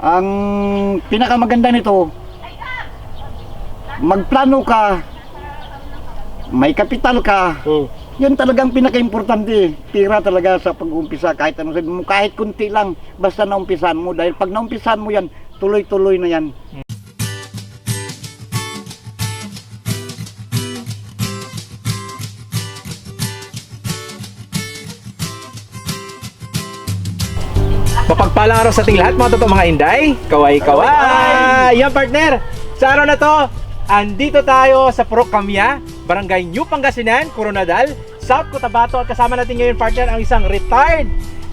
Ang pinakamaganda nito, magplano ka, may kapital ka, Hmm. yun talagang pinaka-importante. Pira talaga sa pag-umpisa kahit ano sabi mo, kahit kunti lang, basta naumpisan mo. Dahil pag naumpisan mo yan, tuloy-tuloy na yan. Mapagpalang araw sa ating lahat mga totoo mga inday. Kaway kaway. Yan partner. Sa araw na to, andito tayo sa Purok Kamya, Barangay New Pangasinan, Coronadal, South Cotabato at kasama natin ngayon partner ang isang retired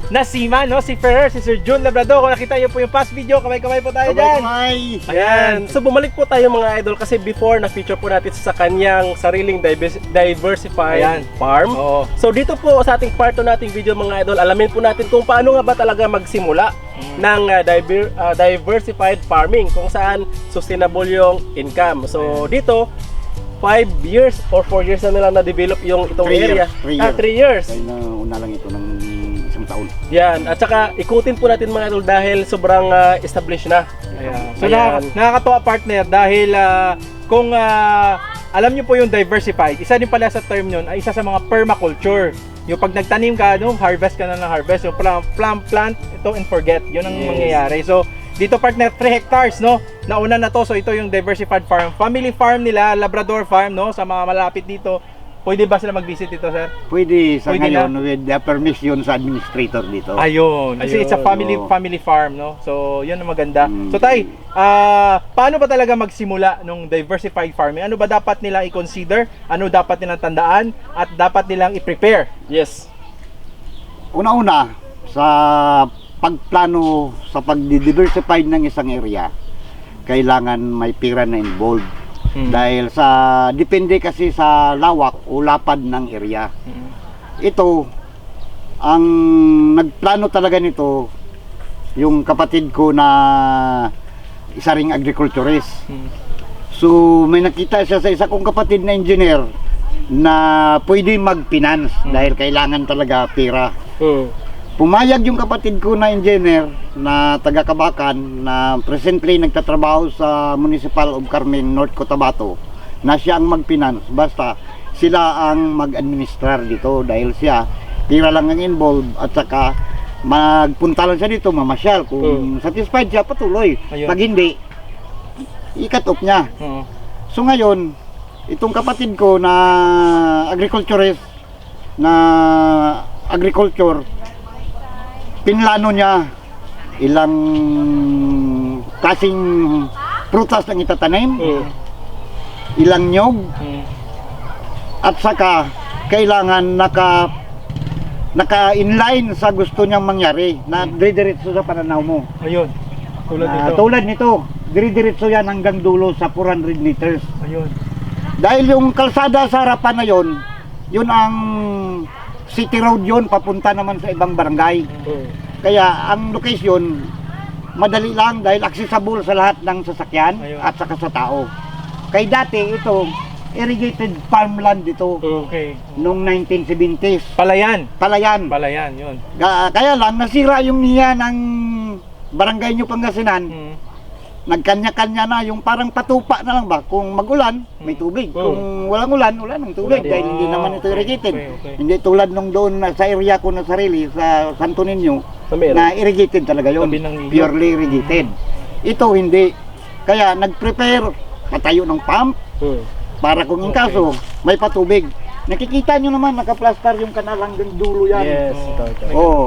na seaman, no? Si Ferrer, si Sir Jun Labrador. Kung nakita niyo po yung past video, kamay-kamay po tayo dyan. Kamay-kamay! Ayan. So bumalik po tayo mga idol kasi before na-feature po natin sa kanyang sariling divers- diversified Ayan. farm. Oo. So dito po sa ating part 2 nating video mga idol, alamin po natin kung paano nga ba talaga magsimula ng uh, diver- uh, diversified farming kung saan sustainable yung income. So dito 5 years or 4 years na nilang na-develop yung itong Three area. years, three Ah, 3 years. Dahil na una lang ito ng taon. Yan. At saka ikutin po natin mga idol dahil sobrang uh, established na. Ayan. So Ayan. nakaka- nakakatuwa partner dahil ah, kung ah, alam niyo po yung diversified, isa din pala sa term yun ay isa sa mga permaculture. Yung pag nagtanim ka, no, harvest ka na ng harvest. Yung plant, plant, plant ito and forget. Yun ang Yes. mangyayari. So, dito partner, 3 hectares, no? Nauna na to. So, ito yung diversified farm. Family farm nila, Labrador farm, no? Sa mga malapit dito. Pwede ba sila mag-visit dito, sir? Pwede sa Pwede ngayon with the permission sa administrator dito. Ayun. Kasi it's a family oo. family farm, no? So, 'yun ang maganda. Mm. So, tay, ah, paano ba talaga magsimula nung diversified farming? Ano ba dapat nilang i-consider? Ano dapat nilang tandaan at dapat nilang i-prepare? Yes. Una-una, sa pagplano sa pag-diversify ng isang area, kailangan may pira na involved. Hmm. Dahil sa, depende kasi sa lawak o lapad ng area. Mm. Ito, ang nagplano talaga nito, yung kapatid ko na isa ring agriculturist. Mm. So, may nakita siya sa isa kong kapatid na engineer na pwede mag-finance Hmm. dahil kailangan talaga pera. Hmm. Pumayag yung kapatid ko na engineer na taga Kabakan na presently nagtatrabaho sa Municipal of Carmen, North Cotabato na siya ang mag-finance. Basta sila ang mag-administrar dito dahil siya tira lang ang involved at saka magpunta lang siya dito mamasyal. Kung satisfied siya patuloy. Ayun. pag hindi i-cut off niya. Oo. So ngayon, itong kapatid ko na agriculturist na agriculture, pinlano niya ilang kasing prutas ang itatanim, Hmm. ilang nyog, Mm. at saka kailangan naka naka-inline sa gusto niyang mangyari na dire-diretso sa pananaw mo. Ayun. Tulad Na nito. tulad nito, dire-diretso yan hanggang dulo sa 400 meters. Ayun. Dahil yung kalsada sa harapan na yon, yun ang city road yun, papunta naman sa ibang barangay. Kaya ang location, madali lang dahil accessible sa lahat ng sasakyan Ayun. at saka sa tao. Kay dati ito, irrigated farmland dito Hmm. Okay. noong 1970s. Palayan. Palayan. Palayan, 'yun. Ga- Kaya lang, nasira yung niya ng barangay nyo Pangasinan. Mm. Nagkanya-kanya na yung parang patupa na lang ba? Kung magulan, may tubig. Hmm. Kung walang ulan, wala ng tubig. Wala. Dahil hindi naman ito irrigated. Okay, okay. Hindi tulad nung doon na sa area ko na sarili, sa Santo Niño, Sa meron. na irrigated talaga yun. Tabi ng ilog. Purely irrigated. Ito hindi. Kaya nag-prepare, patayo ng pump, Hmm. para kung in kaso, may patubig. Nakikita nyo naman, nakaplastar yung kanal hanggang dulo yan. Yes, ito, ito. Oo.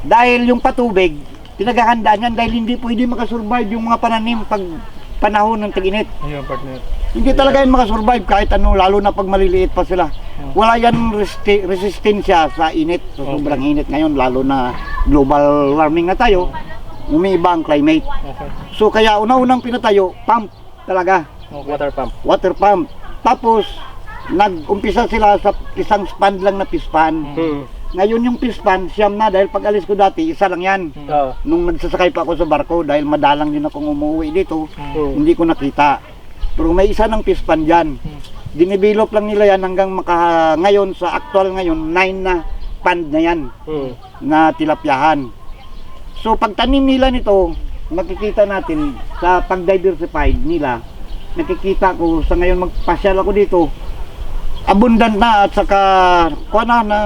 Dahil yung patubig, pinaghahandaan yan dahil hindi pwede makasurvive yung mga pananim pag panahon ng tag-init. Ayun, partner. Hindi talaga yan makasurvive kahit ano, lalo na pag maliliit pa sila. Wala yan resti- resistensya sa init, sa sobrang init ngayon, lalo na global warming na tayo, umiiba ang climate. Okay. So kaya una-unang pinatayo, pump talaga. Water pump. water pump. Tapos, nag-umpisa sila sa isang span lang na pispan. Hmm. Ngayon yung pispan, siyam na dahil pag alis ko dati, isa lang yan. Ah. Nung nagsasakay pa ako sa barko dahil madalang din akong umuwi dito, Hmm. hindi ko nakita. Pero may isa ng pispan dyan. Dinivelop lang nila yan hanggang maka, ngayon sa actual ngayon, nine na pand na yan Hmm. na tilapyahan. So pagtanim nila nito, makikita natin sa pag-diversified nila, nakikita ko sa ngayon magpasyal ako dito, abundant na at saka kuha na, na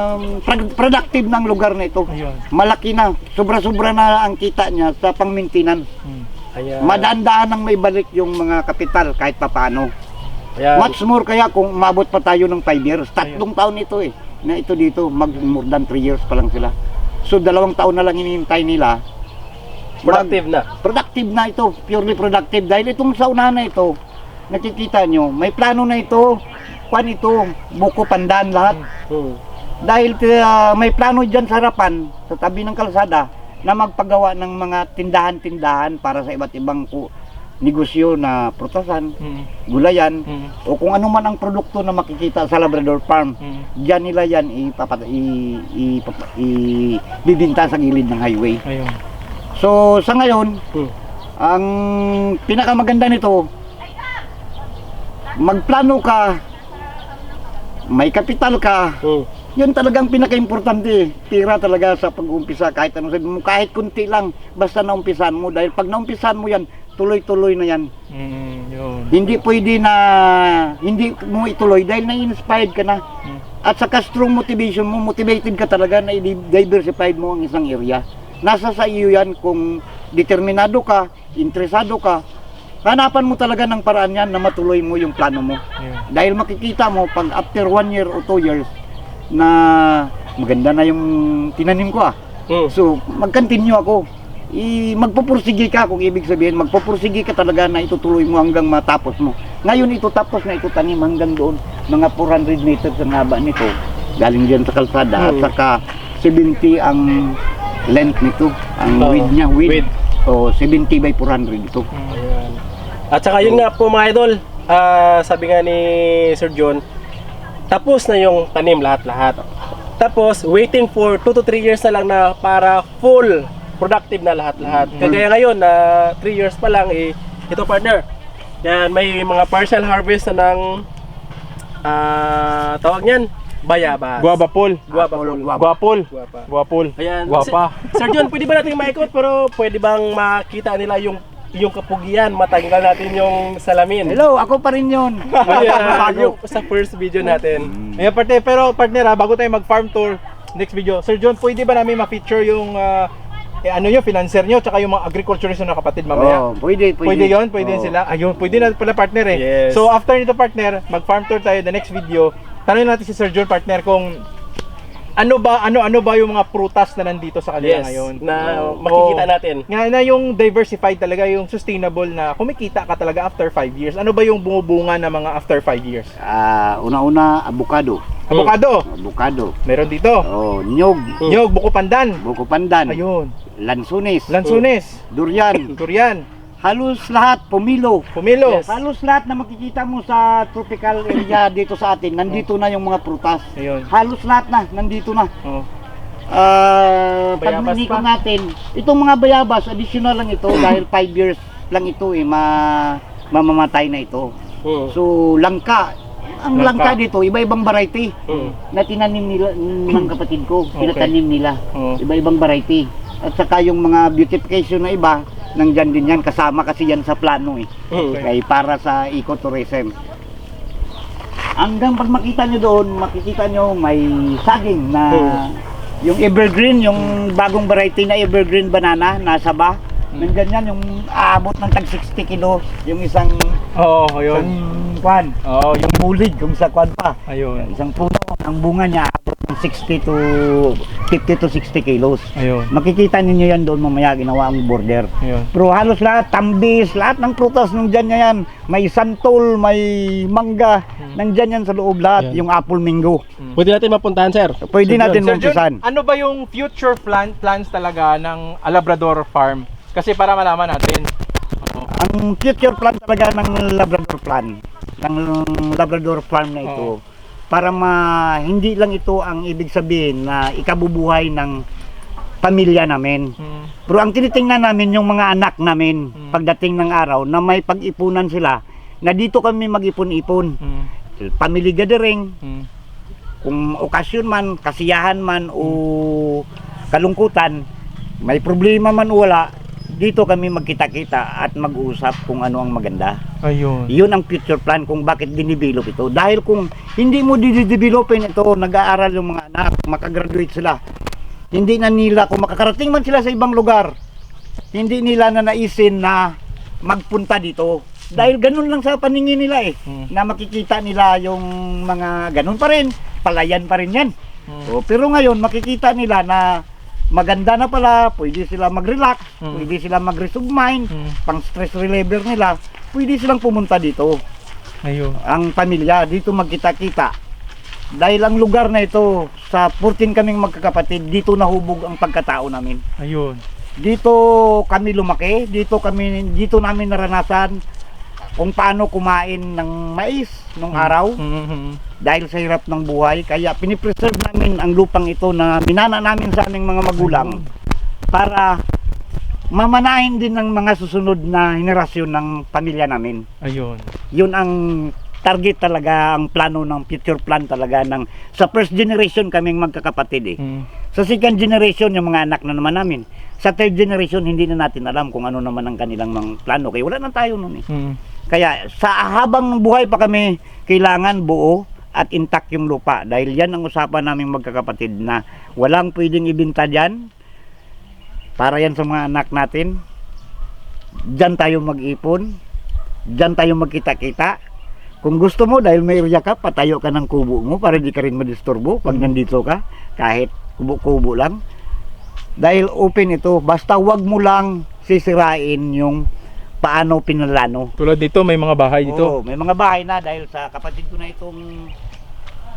pro- productive ng lugar na ito. Ayun. Malaki na, sobra-sobra na ang kita niya sa pang-maintenance. Mm. Ayan. Madaan-daan ang may balik yung mga kapital kahit papaano. Ayan. Much more kaya kung umabot pa tayo ng 5 years. Tatlong taon ito eh. Na ito dito, mag more than 3 years pa lang sila. So dalawang taon na lang hinihintay nila. Productive na. Productive na ito, purely productive. Dahil itong sa unahan na ito, nakikita nyo, may plano na ito. Kwan ito, buko pandan lahat. Hmm. Dahil uh, may plano dyan sa harapan, sa tabi ng kalsada, na magpagawa ng mga tindahan-tindahan para sa iba't ibang ku- negosyo na prutasan, Mm. gulayan, Mm. o kung ano man ang produkto na makikita sa Labrador Farm. Mm. Diyan nila yan ipapat i, i, i- bibinta sa gilid ng highway. Ayun. So sa ngayon, Hmm. ang pinakamaganda nito, magplano ka, may kapital ka, Hmm. yun talagang pinaka-importante. Pira talaga sa pag-umpisa kahit ano sabi mo, kahit kunti lang, basta naumpisan mo. Dahil pag naumpisan mo yan, tuloy-tuloy na yan. Mm. Yun. Hindi pwede na hindi mo ituloy dahil na-inspired ka na. Mm. At saka strong motivation mo, motivated ka talaga na i-diversified mo ang isang area. Nasa sa iyo yan kung determinado ka, interesado ka, hanapan mo talaga ng paraan yan na matuloy mo yung plano mo. Ayun. Dahil makikita mo, pag after one year or two years, na maganda na yung tinanim ko ah. Hmm. So, mag-continue ako. I, magpupursige ka kung ibig sabihin, magpupursige ka talaga na itutuloy mo hanggang matapos mo. Ngayon ito tapos na ito tanim hanggang doon, mga 400 meters ang haba nito. Galing diyan sa kalsada at Hmm. saka 70 ang length nito, ang Oo, width niya, width. width. So, 70 by 400 ito. Ayan. At saka yun nga po mga idol, ah, sabi nga ni Sir John, tapos na yung tanim lahat-lahat. Tapos, waiting for 2 to 3 years na lang na para full productive na lahat-lahat. Kagaya ngayon na 3 years pa lang, eh, ito partner, yan, may mga partial harvest na ng, ah, tawag niyan, bayabas. Guabapol. Guabapol. Guapol. Guapa. Guapol. Ayan. Guapa. Sir, Sir John, pwede ba natin maikot pero pwede bang makita nila yung yung kapugian, matanggal natin yung salamin. Hello, ako pa rin yun. Yung sa first video natin. Ayan, partner. Pero partner ha, bago tayo mag-farm tour, next video. Sir John, pwede ba namin ma-feature yung ah, eh, ano yung financer nyo tsaka yung mga agriculturist na kapatid mamaya? Oh, pwede, pwede. Pwede yun, pwede yun Oo. sila. Ayun, pwede na pala partner eh. Yes. So after nito partner, mag-farm tour tayo the next video. Tanungin natin si Sir John partner kung ano ba ano ano ba yung mga prutas na nandito sa kanila Yes, ngayon. na Oo. makikita natin. Nga na yung diversified talaga, yung sustainable na kumikita ka talaga after 5 years. Ano ba yung bumubunga na mga after 5 years? Ah, una-una, avocado. Avocado, Avocado. meron dito. Oh, nyog, Hmm. Nyog, buko pandan. buko pandan, Ayun. lansunis, Lansunes, durian, durian, halos lahat, pumilo. pumilo. Yes. Halos lahat na makikita mo sa tropical area dito sa atin, nandito na yung mga prutas. Ayun. Halos lahat na, nandito na. Oh. Ah, pag Bayabas pa. natin, itong mga bayabas, additional lang ito dahil 5 years lang ito eh, ma mamamatay na ito. Hmm. So, langka. Ang langka, Langka. dito, iba-ibang variety Hmm. na tinanim nila ng kapatid ko, Okay. pinatanim nila. Oh. Iba-ibang variety. At saka yung mga beautification na iba, nandyan din yan, kasama kasi yan sa plano eh. Hmm. Kaya para sa ecotourism. Hanggang pag makita nyo doon, makikita nyo may saging na Hmm. yung evergreen, yung bagong variety na evergreen banana, nasa ba? Nandyan yan, yung aabot ng tag 60 kilo, yung isang, Oo, isang ayun. kwan, Oo, yung bulig, yung sa kwan pa. ayun. Isang puno, ang bunga niya 60 to 50 to 60 kilos. Ayun. Makikita ninyo yan doon mamaya ginawa ang border. Ayun. Pero halos lahat, tambis, lahat ng prutas nandyan niya yan. May santol, may mangga, nandyan yan sa loob lahat, Yan. yung apple mango. Pwede natin mapuntahan, sir. Pwede Sir natin maumpisan. ano ba yung future plan plans talaga ng Labrador Farm? Kasi para malaman natin. Ang future plan talaga ng Labrador plan, ng Labrador farm na ito, para ma hindi lang ito ang ibig sabihin na ikabubuhay ng pamilya namin. Hmm. Pero ang tinitingnan namin yung mga anak namin Hmm. pagdating ng araw na may pag-ipunan sila na dito kami mag-ipon-ipon. Hmm. Family gathering, Hmm. kung okasyon man, kasiyahan man o kalungkutan, may problema man wala, dito kami magkita-kita at mag-usap kung ano ang maganda. Ayun. Yun ang future plan kung bakit dinidevelop ito. Dahil kung hindi mo didevelopin ito, nag-aaral yung mga anak, makagraduate sila. Hindi na nila, kung makakarating man sila sa ibang lugar, hindi nila na naisin na magpunta dito. Dahil ganun lang sa paningin nila eh. Hmm. Na makikita nila yung mga ganun pa rin. Palayan pa rin yan. Hmm. O, pero ngayon makikita nila na maganda na pala, pwede sila mag-relax, Hmm. pwede sila mag-rest of mind, Hmm. pang stress reliever nila, pwede silang pumunta dito. Ayun. Ang pamilya, dito magkita-kita. Dahil ang lugar na ito, sa 14 kaming magkakapatid, dito nahubog ang pagkatao namin. Ayun. Dito kami lumaki, dito kami dito namin naranasan kung paano kumain ng mais nung araw Mhm. dahil sa hirap ng buhay. Kaya pinipreserve namin ang lupang ito na minana namin sa aming mga magulang para mamanahin din ng mga susunod na henerasyon ng pamilya namin. Ayun. Yun ang target talaga, ang plano ng future plan talaga ng sa first generation kaming magkakapatid eh. Mm. Sa second generation yung mga anak na naman namin. Sa third generation hindi na natin alam kung ano naman ang kanilang mga plano. Kaya wala na tayo noon eh. Mm. Kaya sa habang buhay pa kami, kailangan buo at intact yung lupa. Dahil yan ang usapan naming magkakapatid na walang pwedeng ibinta dyan. Para yan sa mga anak natin. Diyan tayo mag-ipon. Diyan tayo magkita-kita. Kung gusto mo, dahil may area ka, patayo ka ng kubo mo para di ka rin madisturbo pag nandito ka. Kahit kubo-kubo lang. Dahil open ito, basta wag mo lang sisirain yung paano pinalano. Tulad dito, may mga bahay dito. Oo, may mga bahay na dahil sa kapatid ko na itong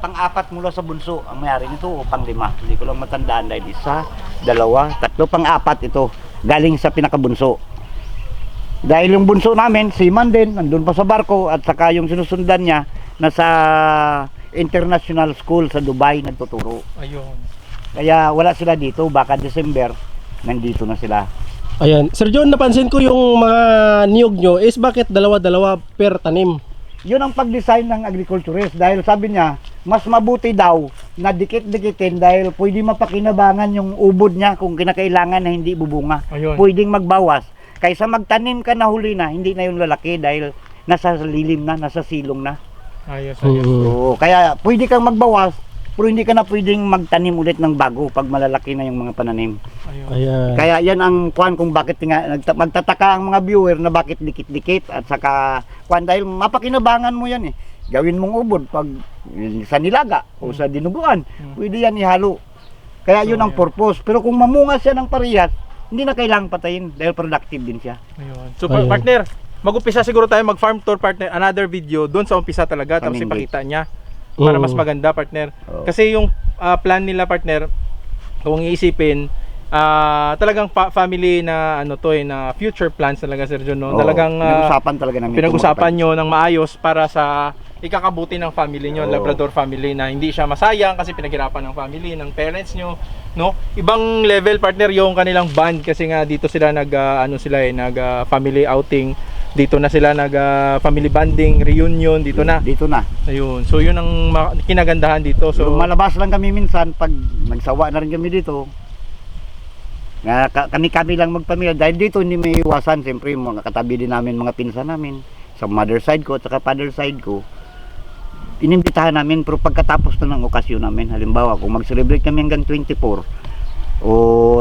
pang-apat mula sa bunso. Ang mayari nito o pang-lima. Hindi ko lang matandaan dahil isa, dalawa, tatlo, pang-apat ito. Galing sa pinakabunso. Dahil yung bunso namin, si Man din, nandun pa sa barko at saka yung sinusundan niya nasa international school sa Dubai nagtuturo. Ayun. Kaya wala sila dito, baka December nandito na sila. Ayan. Sir John, napansin ko yung mga niyog nyo is bakit dalawa-dalawa per tanim? yun ang pag-design ng agriculturist dahil sabi niya mas mabuti daw na dikit-dikitin dahil pwede mapakinabangan yung ubod niya kung kinakailangan na hindi bubunga. Ayun. Pwedeng magbawas. Kaysa magtanim ka na huli na, hindi na yung lalaki dahil nasa lilim na, nasa silong na. Ayos, ayos. Oo, kaya pwede kang magbawas, pero hindi ka na pwedeng magtanim ulit ng bago pag malalaki na yung mga pananim. Ayun. Ayan. Kaya yan ang kuan kung bakit nga magtataka ang mga viewer na bakit dikit-dikit at saka kuan dahil mapakinabangan mo yan eh. Gawin mong ubod pag sa nilaga o sa dinuguan, Hmm. pwede yan ihalo. Kaya yun So, ang purpose. Pero kung mamunga siya ng parehas, hindi na kailangang patayin dahil productive din siya. Ayun. So, Ayun. partner, mag-umpisa siguro tayo mag-farm tour, partner. Another video doon sa umpisa talaga. Tapos ipakita niya para mas maganda, partner. Oo. Kasi yung ah, plan nila, partner, kung iisipin, ah, talagang fa- family na ano to eh, na future plans talaga, Sir John. No? Oo, Talagang ah, pinag-usapan talaga namin. pinag-usapan nyo ng maayos para sa ikakabuti ng family nyo, Oo. Labrador family na hindi siya masayang kasi pinaghirapan ng family, ng parents nyo, no? Ibang level partner yung kanilang band kasi nga dito sila nag ah, ano sila eh, nag ah, family outing. Dito na sila nag ah, family banding, reunion dito na. Dito na. Ayun. So yun ang kinagandahan dito. So, malabas lang kami minsan pag nagsawa na rin kami dito. Nga ka- kami-kami lang magpamilya dahil dito hindi may iwasan siyempre yung mga katabi din namin mga pinsan namin sa mother side ko at saka father side ko. Inimbitahan namin pero pagkatapos na ng okasyon namin halimbawa kung mag-celebrate kami hanggang 24 o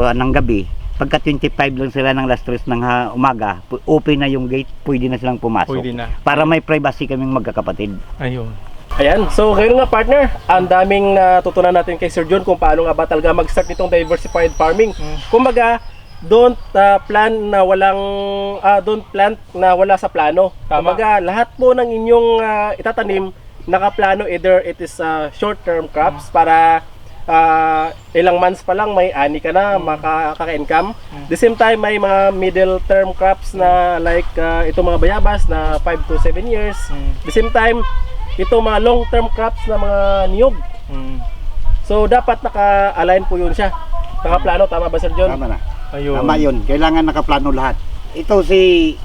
ng gabi pagka 25 lang sila ng last stress ng ha- umaga open na yung gate pwede na silang pumasok pwede na. para may privacy kaming magkakapatid Ayun. Ayan. So, ngayon nga partner, ang daming natutunan natin kay Sir John kung paano nga ba talaga mag-start nitong diversified farming. Mm. Kumbaga, don't uh, plan na walang ah, don't plant na wala sa plano. Tama. Kumbaga, lahat po ng inyong ah, itatanim nakaplano either it is ah, short-term crops para ah, ilang months pa lang may ani ka na makaka-income. The same time may mga middle term crops na like ah, itong mga bayabas na 5 to 7 years. Mm. The same time ito mga long term crops na mga niyog. Mm. So dapat naka-align po yun siya. Nakaplano tama ba Sir John? tama na Ayun. Tama yun. Kailangan nakaplano lahat. Ito si...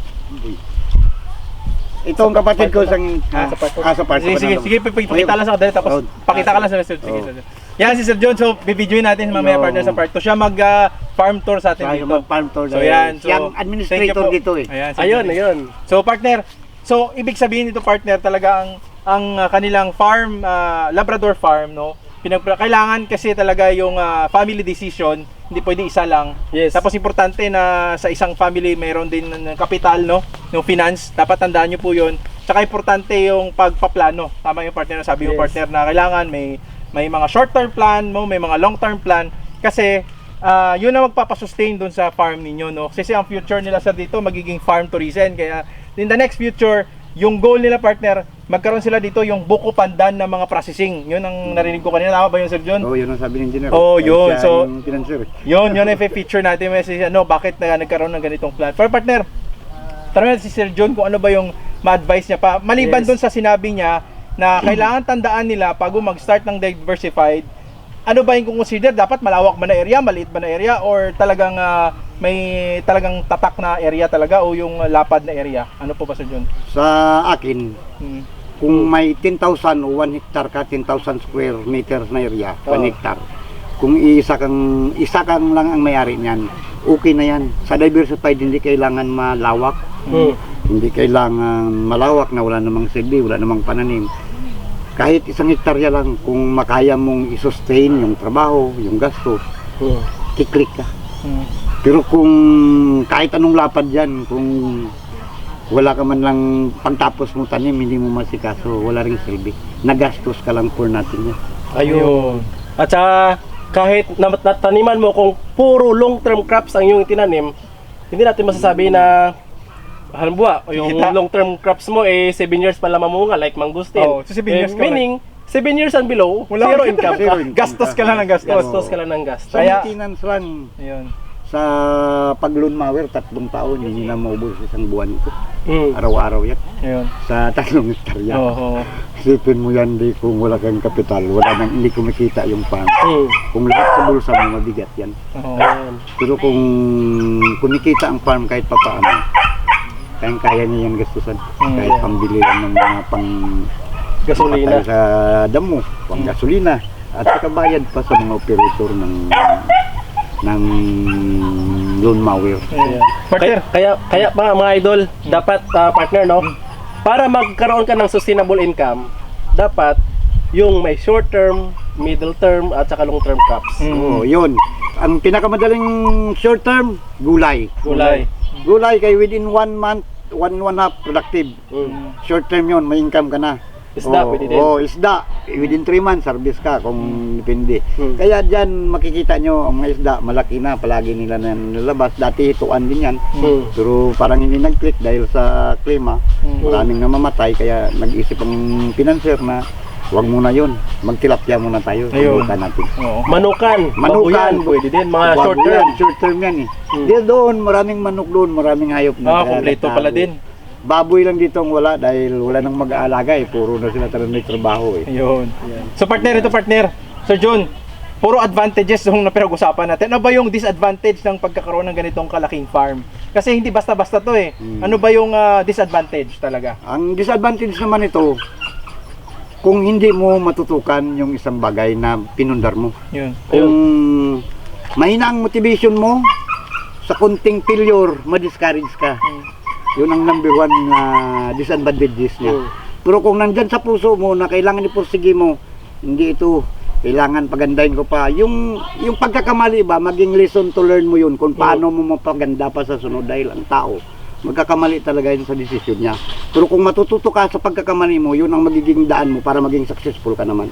Ito ang kapatid ko sang... Ah, sa ko. Ah, sa part Sige, sige, sige, pakita lang sa kadali tapos pakita ka lang sa Sir. Sige, sige. Yan si Sir John. So, bibidyoin natin mamaya partner sa part 2. Siya mag-farm tour sa atin Tayo dito. mag-farm tour. So, yan. So, siyang thank administrator you po. dito eh. Ayan, si Ayun, John. ayun. So, partner, so, ibig sabihin nito, partner, talaga ang, ang uh, kanilang farm, uh, Labrador farm, no? Pinag kailangan kasi talaga yung uh, family decision, hindi pwede isa lang. Yes. Tapos importante na sa isang family mayroon din ng kapital, no? Yung finance, dapat tandaan nyo po yun. Tsaka importante yung pagpaplano. Tama yung partner na sabi yung Yes. partner na kailangan may may mga short-term plan mo, may mga long-term plan kasi ah, yun ang magpapasustain dun sa farm ninyo, no? Kasi ang future nila sa dito magiging farm tourism. Kaya in the next future, yung goal nila partner, magkaroon sila dito yung buko pandan ng mga processing. Yun ang narinig ko kanina. Tama ba yun, Sir John? Oo, yun ang sabi ng engineer. Oh, yun. So- financier. Yun, yun ang feature natin. May ano, bakit na nagkaroon ng ganitong plan. For partner, tanong natin si Sir John kung ano ba yung ma-advise niya pa. Maliban Yes. dun sa sinabi niya na kailangan tandaan nila bago mag-start ng diversified, ano ba yung consider? Dapat malawak ba na area, maliit ba na area, or talagang ah, may talagang tatak na area talaga o yung lapad na area? Ano po ba Sir John? Sa akin, Hmm. kung may 10,000 o 1 hectare ka, 10,000 square meters na area, 1 Oo. hectare. Kung isa kang, isa kang lang ang may-ari niyan, okay na yan. Sa diversified, hindi kailangan malawak. Hmm. Hindi kailangan malawak na wala namang silbi, wala namang pananim. Kahit isang hektarya lang, kung makaya mong i-sustain yung trabaho, yung gastos, Hmm. kiklik ka. Hmm. Pero kung kahit anong lapad yan, kung wala ka man lang pagtapos mo tanim, hindi mo masikaso, wala ring silbi. Nagastos ka lang for nothing yan. Ayun. At saka, kahit na nataniman mo kung puro long-term crops ang iyong tinanim, hindi natin masasabi na halimbawa, yung Kita. long-term crops mo eh 7 years pa lang mamunga like mangustin. Oo, so seven years eh, ka meaning 7 years and below, Wala zero ka- income Zero income. Gastos ka lang ng gastos. Gastos ka lang ng gastos. Sa Kaya- maintenance lang, Ayun. sa pag-loan mower, tatlong taon, hindi na maubos isang buwan ito. Mm. Araw-araw yan. Ayun. Sa tatlong hektarya. Oo. Isipin mo yan, di kung wala kang kapital, wala nang hindi kumikita yung farm. Mm. Kung lahat sa bulsa mo, mabigat yan. Oo. Pero kung kumikita ang farm kahit papaano, kayang kaya niya yan gastusan. Mm, kahit yeah. pambili lang ng mga pang Gasolina. sa damo, pang gasolina, at saka bayad pa sa mga operator ng ng loan mower. Kaya, Partner. kaya, kaya mga, mga idol, dapat ah, partner, no? Para magkaroon ka ng sustainable income, dapat yung may short term, middle term, at saka long term crops. Mm. Oo, yun. Ang pinakamadaling short term, gulay. Gulay. Gulay kay within one month, one one half productive. Mm. Short term yun, may income ka na. Isda, Oo, pwede din. Oo, isda. Within 3 months, service ka kung depende. Hmm. Kaya dyan, makikita nyo, ang mga isda, malaki na. Palagi nila na nilabas. Dati, hituan din yan. Mm. Pero parang hindi nag-click dahil sa klima. Mm. Maraming namamatay. Kaya nag-isip ang financier na huwag muna yun. Magtilapia muna tayo. Ayun. Subukan natin. Oo. Manukan, Manukan. babuyan, pwede din, mga Wag short yan, term. Short term yan eh. Hmm. Di doon, maraming manok doon, maraming hayop na. Ah, kaya kompleto nagtago. pala din. Baboy lang dito ang wala dahil wala nang mag-aalaga eh. Puro na sila talagang may trabaho eh. Ayun. So partner, ito partner. Sir John, puro advantages yung napirag-usapan natin. Ano ba yung disadvantage ng pagkakaroon ng ganitong kalaking farm? Kasi hindi basta-basta to eh. Hmm. Ano ba yung ah, disadvantage talaga? Ang disadvantage naman ito, kung hindi mo matutukan yung isang bagay na pinundar mo. Yun. Kung mahina ang motivation mo, sa kunting failure, ma-discourage ka. Yun ang number one na disadvantages niya. Mm. Pero kung nandyan sa puso mo na kailangan ipursige mo, hindi ito, kailangan pagandahin ko pa. Yung, yung pagkakamali ba, maging lesson to learn mo yun kung paano mo mapaganda pa sa sunod dahil ang tao, magkakamali talaga yun sa desisyon niya. Pero kung matututo ka sa pagkakamali mo, yun ang magiging daan mo para maging successful ka naman.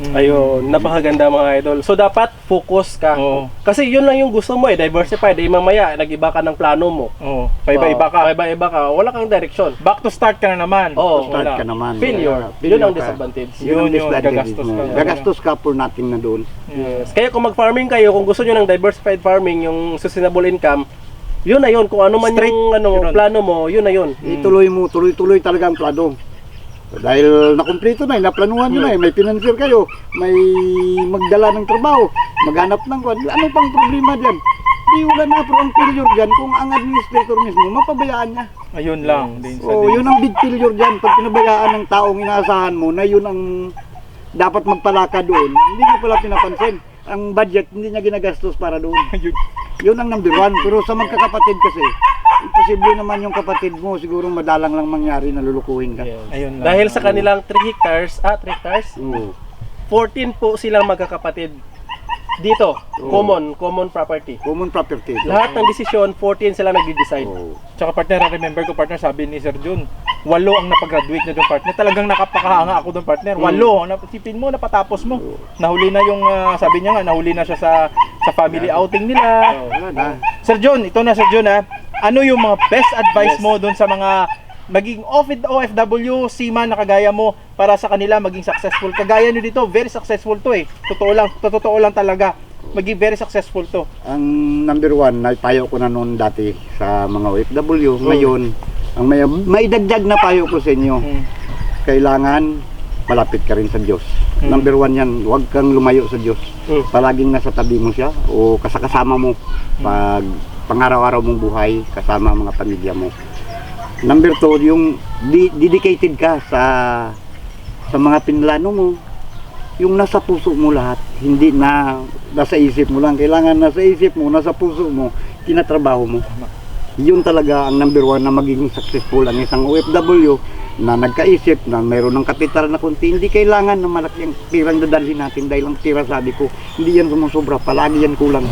Mm. Ayun, napakaganda mga idol. So dapat focus ka. Oo. Kasi yun lang yung gusto mo eh, diversified. Eh mamaya, nag-iba ka ng plano mo. Oo. Paiba-iba ka. Paiba-iba ka. Wala kang direction. Back to start ka na naman. Oo. Start Wala. ka naman. Failure. Failure Yun ang disadvantage. Yun, Yun ang yun, gagastos ka. Gagastos ka for nothing na doon. Yes. Kaya kung mag-farming kayo, kung gusto nyo ng diversified farming, yung sustainable income, yun na yun. Kung ano man Straight, yung ano, yun. plano mo, yun na yun. Ituloy mo, tuloy-tuloy talaga ang plano. Dahil nakumpleto na, eh, naplanuhan nyo na, eh, may financier kayo, may magdala ng trabaho, maghanap ng kwan. Ano pang problema dyan? Di wala na, pero ang failure dyan, kung ang administrator mismo, mapabayaan niya. Ayun lang. Din sa Oh, din. yun ang big failure dyan. Pag pinabayaan ng taong inaasahan mo na yun ang dapat magpalaka doon, hindi niya pala pinapansin. Ang budget, hindi niya ginagastos para doon. Yun ang number one. Pero sa magkakapatid kasi, imposible naman yung kapatid mo, siguro madalang lang mangyari na lulukuhin ka. Yes. Ayun lang. Dahil sa kanilang 3 hectares, ah 3 hectares, Oo. 14 po silang magkakapatid dito. Oo. Common, common property. Common property. Lahat ng desisyon, 14 sila nagde-decide. Oo. Tsaka partner, remember ko partner, sabi ni Sir Jun, walo ang napag-graduate na doon partner. Talagang nakapakahanga ako doon partner. Walo, ang napasipin mo, napatapos mo. Nahuli na yung, ah, sabi niya nga, nahuli na siya sa sa family outing nila. Wala na. Sir John, ito na Sir John ha. Ano yung mga best advice Yes. mo doon sa mga maging OF- OFW, seaman na kagaya mo para sa kanila maging successful. Kagaya nyo dito, very successful to eh. Totoo lang, totoo lang talaga. Maging very successful to. Ang number one, naipayo ko na noon dati sa mga OFW. Ngayon, ang may, may dagdag na payo ko sa inyo. Hmm. Kailangan malapit ka rin sa Diyos. Hmm. Number one yan, huwag kang lumayo sa Diyos. Mm. Palaging nasa tabi mo siya o kasakasama mo pag pangaraw-araw mong buhay kasama mga pamilya mo. Number two, yung di- dedicated ka sa sa mga pinlano mo. Yung nasa puso mo lahat, hindi na nasa isip mo lang. Kailangan nasa isip mo, nasa puso mo, tinatrabaho mo. Yun talaga ang number one na magiging successful ang isang OFW na nagkaisip na mayroon ng kapital na kunti. Hindi kailangan na malaki ang tirang dadalhin natin dahil ang tira sabi ko, hindi yan sumusobra, palagi yan kulang.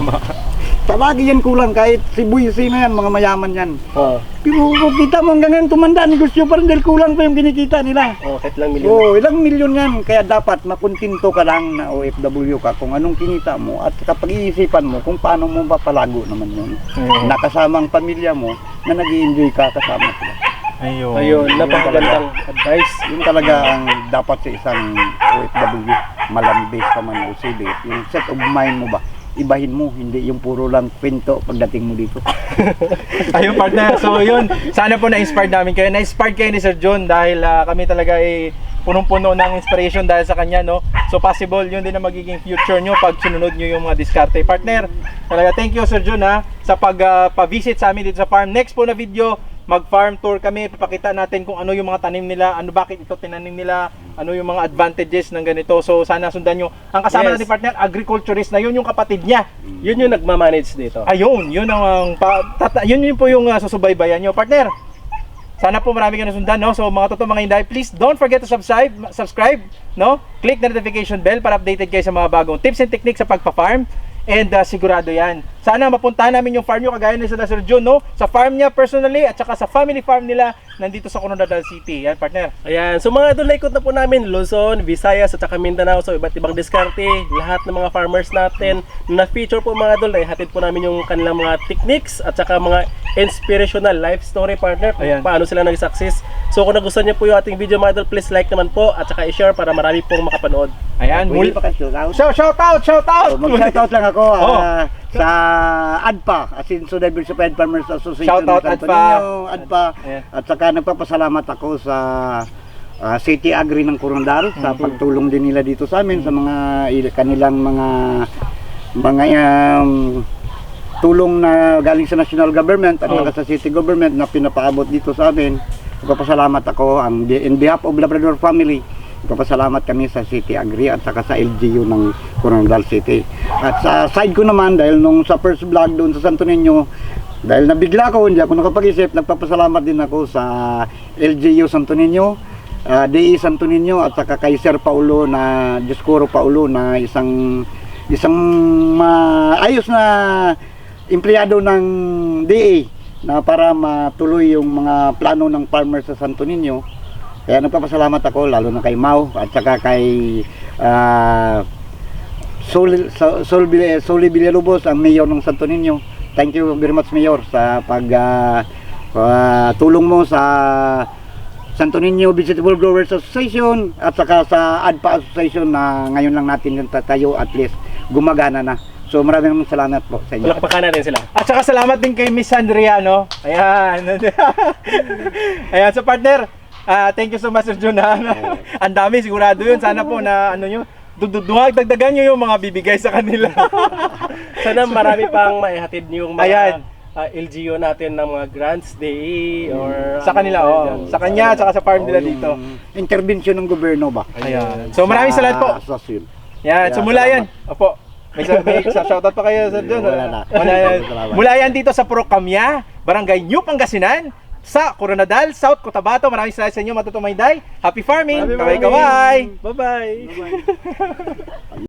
Palagi yan kulang kahit si Buisi na yan, mga mayaman yan. Oh, Pero kung kita mo hanggang ngayon tumanda, negosyo pa rin dahil kulang pa yung kinikita nila. oh, kahit lang milyon. Oo, ilang milyon yan. Kaya dapat makuntinto ka lang na OFW ka kung anong kinita mo at kapag iisipan mo kung paano mo mapalago naman yun. Ayun. Nakasama ang pamilya mo na nag enjoy ka kasama sila. Ayun. Ayun, napakagandang advice. Yun talaga ang dapat sa isang OFW. Malambis ka man o silip. Yung set of mind mo ba? Ibahin mo, hindi yung puro lang kwento pagdating mo dito. Ayun partner. So yun, sana po na-inspired namin kayo. Na-inspired kayo ni Sir John dahil ah, kami talaga ay punong-puno ng inspiration dahil sa kanya, no? So possible yun din na magiging future nyo pag sinunod nyo yung mga diskarte. Partner, talaga thank you Sir John ha sa pag ah, pa-visit sa amin dito sa farm. Next po na video, mag-farm tour kami, papakita natin kung ano yung mga tanim nila, ano bakit ito tinanim nila, ano yung mga advantages ng ganito. So sana sundan nyo. Ang kasama Yes. natin partner, agriculturist na yun yung kapatid niya. Yun yung nagmamanage dito. Ayun, yun ang pa, tata, yun yun po yung uh, susubaybayan nyo. Partner, sana po marami ka nasundan, no? So mga totoo mga hinday, please don't forget to subscribe, subscribe, no? Click the notification bell para updated kayo sa mga bagong tips and techniques sa pagpa-farm. And uh, sigurado yan. Sana mapuntahan namin yung farm nyo kagaya ni Sir Sir John, no? Sa farm niya personally at saka sa family farm nila nandito sa Coronadal City. Yan, partner. Ayan, so mga idol, ikot na po namin Luzon, Visayas at saka Mindanao. So iba't ibang diskarte, lahat ng mga farmers natin na feature po mga idol, ay hatid po namin yung kanilang mga techniques at saka mga inspirational life story partner kung Ayan. paano sila nag-success. So kung nagustuhan niyo po yung ating video mga idol, please like naman po at saka i-share para marami pong makapanood. Ayan, muli. Shout, shout out, shout out! So, mag-shoutout lang ako Oh. ah, sa ADPA, as in so Diversified Farmers Association. Shoutout, ng Santo ADPA. Niño, ADPA. Ayan. At saka nagpapasalamat ako sa ah, City Agri ng Coronadal sa Mm-hmm. pagtulong din nila dito sa amin sa mga il- kanilang mga mga um, tulong na galing sa national government at Oh. sa city government na pinapaabot dito sa amin. Nagpapasalamat ako ang in behalf of Labrador family. Nagpapasalamat kami sa City Agri at saka sa LGU ng Coronadal City. At sa side ko naman dahil nung sa first vlog doon sa Santo Niño dahil nabigla ako, hindi ako nakapag-isip, nagpapasalamat din ako sa LGU Santo Niño, uh, DE Santo Niño at saka kay Sir Paulo na Discoro Paulo na isang isang maayos na empleyado ng DA na para matuloy yung mga plano ng farmer sa Santo Niño. Kaya nagpapasalamat ako lalo na kay Mau at saka kay ah, Sol, Sol, Sol, Soli Villalobos, ang mayor ng Santo Niño. Thank you very much, Mayor, sa pag ah, ah, tulong mo sa Santo Niño Vegetable Growers Association at saka sa ADPA Association na ngayon lang natin yung tatayo at least gumagana na. So maraming maraming salamat po sa inyo. Palakpakan natin sila. At saka salamat din kay Miss Andrea, no? Ayan. Ayan, so partner, ah, thank you so much, Sir Jun. ha? Ang dami, sigurado yun. Sana po na, ano nyo, dudugdugag, dagdagan nyo yung mga bibigay sa kanila. Sana marami pang maihatid yung mga Ayan. ah, LGU natin ng mga grants day or Sa kanila, ano, oh. dyan. Sa kanya, tsaka sa farm nila dito. Intervention ng gobyerno ba? Ayan. So maraming salamat po. Sa asasyon. Yan, so Yeah, mula yan. Opo. May, may shoutout pa kayo sa doon. Wala na. Mula yan dito sa Procamia, Barangay New Pangasinan, sa Coronadal, South Cotabato. Maraming salamat sa inyo, Matutumayday. Happy farming! Happy Kaway farming! kaway! Bye-bye!